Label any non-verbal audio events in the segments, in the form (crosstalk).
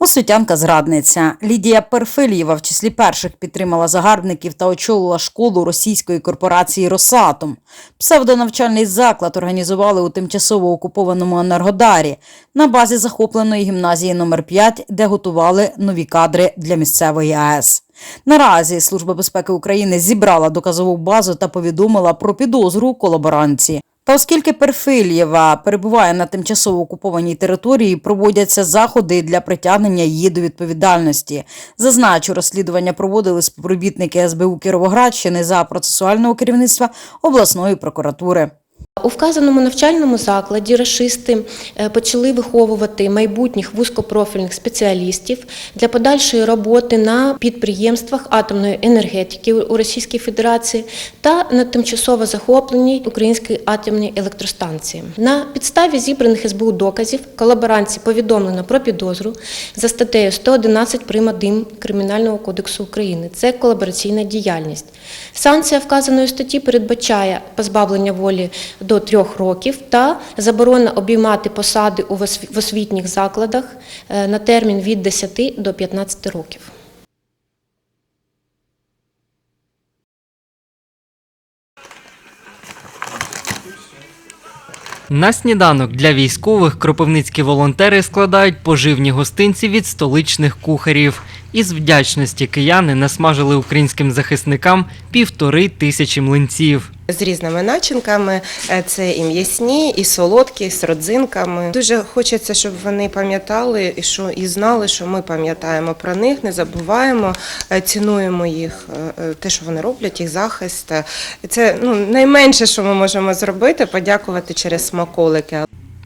Освітянка зрадниця Лідія Перфильєва в числі перших підтримала загарбників та очолила школу російської корпорації Росатом. Псевдонавчальний заклад організували у тимчасово окупованому Енергодарі на базі захопленої гімназії номер 5 де готували нові кадри для місцевої АЕС. Наразі Служба безпеки України зібрала доказову базу та повідомила про підозру у колаборанції. Та оскільки Перфильєва перебуває на тимчасово окупованій території, проводяться заходи для притягнення її до відповідальності. Зазначу, розслідування проводили співробітники СБУ Кіровоградщини за процесуального керівництва обласної прокуратури. У вказаному навчальному закладі рашисти е, почали виховувати майбутніх вузькопрофільних спеціалістів для подальшої роботи на підприємствах атомної енергетики у Російській Федерації та на тимчасово захопленій українській атомній електростанції. На підставі зібраних СБУ доказів колаборанці повідомлено про підозру за статтею 111 прим. 1 Кримінального кодексу України. Це колабораційна діяльність. Санкція вказаної статті передбачає позбавлення волі до трьох років та заборона обіймати посади у освітніх закладах е, на термін від 10 до 15 років. На сніданок для військових кропивницькі волонтери складають поживні гостинці від столичних кухарів. Із вдячності кияни насмажили українським захисникам півтори тисячі млинців. з різними начинками. Е, Це і м'ясні, і солодкі, і з родзинками. Дуже хочеться, щоб вони пам'ятали і що і знали, що ми пам'ятаємо про них, не забуваємо, е, цінуємо їх, е, те, що вони роблять, їх захист. Це ну найменше, що ми можемо зробити, подякувати через смаколики.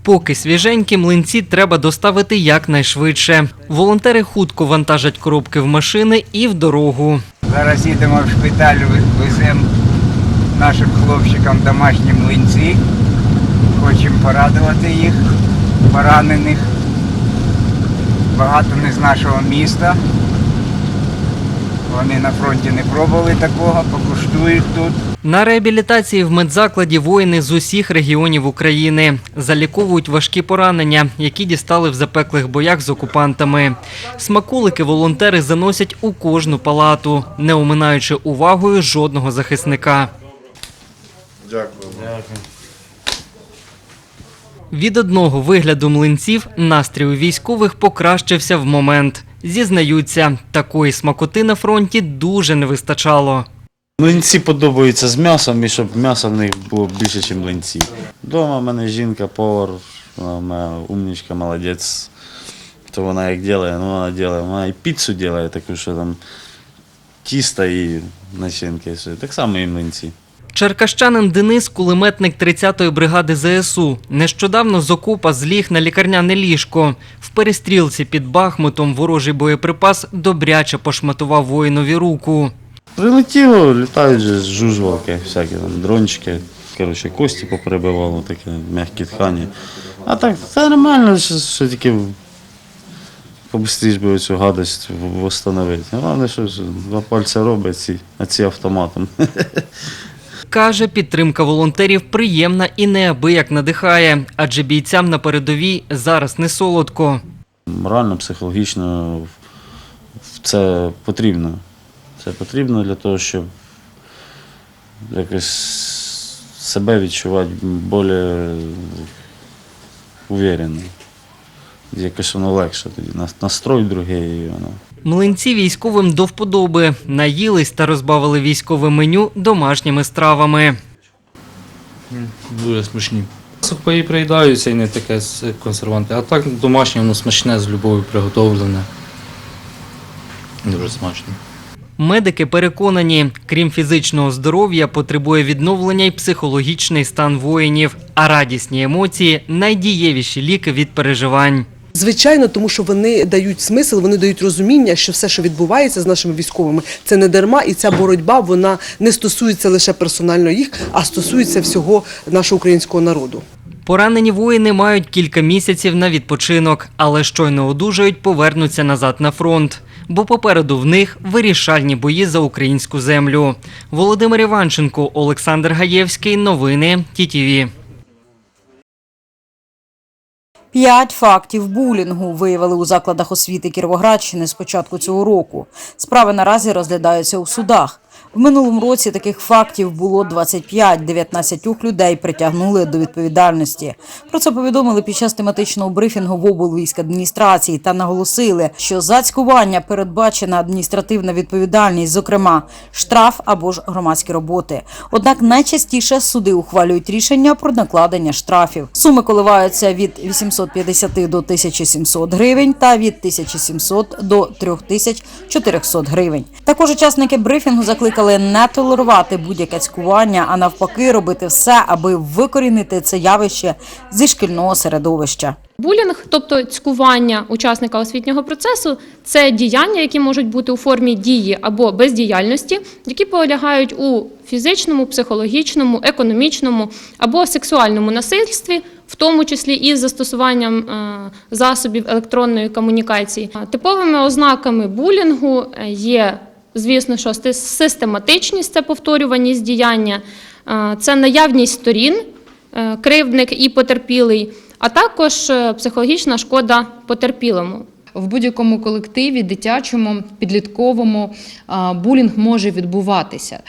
Поки свіженькі млинці треба доставити якнайшвидше. Волонтери хутко вантажать коробки в машини і в дорогу. Зараз їдемо в шпиталь, веземо нашим хлопчикам домашні млинці. Хочемо порадувати їх, поранених. Багато не з нашого міста. Вони на фронті не пробували такого, покуштують тут. На реабілітації в медзакладі воїни з усіх регіонів України заліковують важкі поранення, які дістали в запеклих боях з окупантами. Смакулики волонтери заносять у кожну палату, не оминаючи увагою жодного захисника. Дякую. Від одного вигляду млинців настрій у військових покращився в момент. Зізнаються, такої смакоти на фронті дуже не вистачало. Млинці подобаються з м'ясом і щоб м'яса в них було більше, ніж млинці. Дома в мене жінка, повар, вона моя умничка, молодець. То вона як робить, ну вона робить. Вона і піцу робить, таку, що там тісто і начинки. Так само і млинці. Черкащанин Денис, кулеметник 30-ї бригади ЗСУ, нещодавно з окопа зліг на лікарняне ліжко. В перестрілці під Бахмутом ворожий боєприпас добряче пошматував воїнові руку. Прилетіло, літають же жужвалки, всякі там дрончики. Коротше, кості поперебивало, такі м'які ткані. А так, це нормально, що, що тільки побыстріш би цю гадость встановити. Головне, що два пальця робить, ці, а ці автоматом. (laughs) Каже, підтримка волонтерів приємна і неабияк надихає, адже бійцям на передовій зараз не солодко. Морально, психологічно це потрібно. Це потрібно для того, щоб якось себе відчувати більш уверенно. Якось воно легше тоді. Настрой другий воно. Млинці військовим до вподоби наїлись та розбавили військове меню домашніми стравами. Дуже смачні. Сухпаї приїдаються і не таке з консерванти. А так домашнє, воно смачне, з любов'ю приготовлене. Дуже смачно. Медики переконані, крім фізичного здоров'я, потребує відновлення й психологічний стан воїнів, а радісні емоції найдієвіші ліки від переживань. Звичайно, тому що вони дають смисл, вони дають розуміння, що все, що відбувається з нашими військовими, це не дарма, і ця боротьба вона не стосується лише персонально їх, а стосується всього нашого українського народу. Поранені воїни мають кілька місяців на відпочинок, але щойно одужають, повернуться назад на фронт. Бо попереду в них вирішальні бої за українську землю. Володимир Іванченко, Олександр Гаєвський. Новини ТІТІВІ. П'ять фактів булінгу виявили у закладах освіти Кіровоградщини з початку цього року. Справи наразі розглядаються у судах. В минулому році таких фактів було 25, 19 людей притягнули до відповідальності. Про це повідомили під час тематичного брифінгу в облвійськадміністрації та наголосили, що за цькування передбачена адміністративна відповідальність, зокрема штраф або ж громадські роботи. Однак найчастіше суди ухвалюють рішення про накладення штрафів. Суми коливаються від 850 до 1700 гривень та від 1700 до 3400 гривень. Також учасники брифінгу закликали не толерувати будь-яке цькування, а навпаки робити все, аби викорінити це явище зі шкільного середовища. Булінг, тобто цькування учасника освітнього процесу, це діяння, які можуть бути у формі дії або бездіяльності, які полягають у фізичному, психологічному, економічному або сексуальному насильстві, в тому числі із застосуванням е, засобів електронної комунікації. Типовими ознаками булінгу е, є, звісно, що систематичність, це повторюваність діяння, це наявність сторін, е, кривдник і потерпілий, а також е, психологічна шкода потерпілому. В будь-якому колективі, дитячому, підлітковому булінг може відбуватися.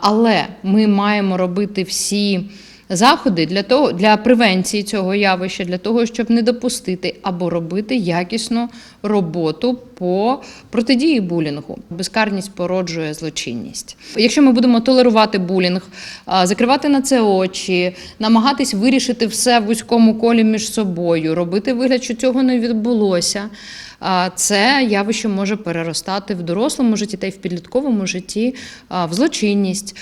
Але ми маємо робити всі заходи для того для превенції цього явища, для того, щоб не допустити або робити якісну роботу по протидії булінгу. Безкарність породжує злочинність. Якщо ми будемо толерувати булінг, закривати на це очі, намагатись вирішити все в вузькому колі між собою, робити вигляд, що цього не відбулося. Це явище може переростати в дорослому житті та й в підлітковому житті в злочинність.